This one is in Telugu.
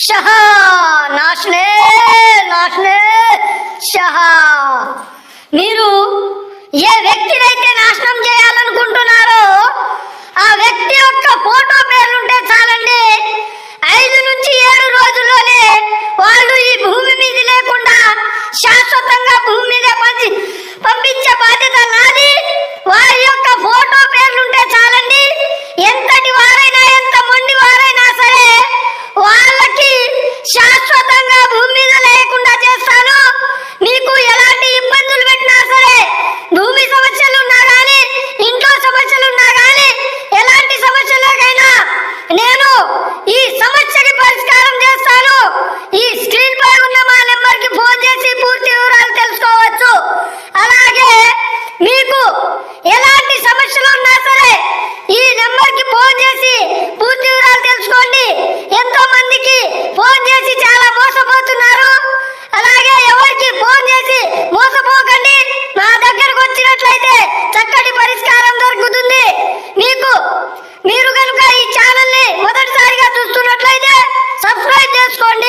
షహా నాశనే నాశనే షహా. మీరు ఏ వ్యక్తినైతే నాశనం చేయాలనుకుంటున్నారో శాశ్వతంగా భూమి మీద లేకుండా చేస్తాను. నీకు ఎలాంటి ఇబ్బందులు పెట్టినా సరే భూమి సమస్యలు ఉన్నా కానీ ఇంట్లో సమస్యలు ఉన్నా కానీ ఎలాంటి సమస్యలకైనా నేను ఈ సమస్యకి పరిష్కారం చేస్తాను. ఈ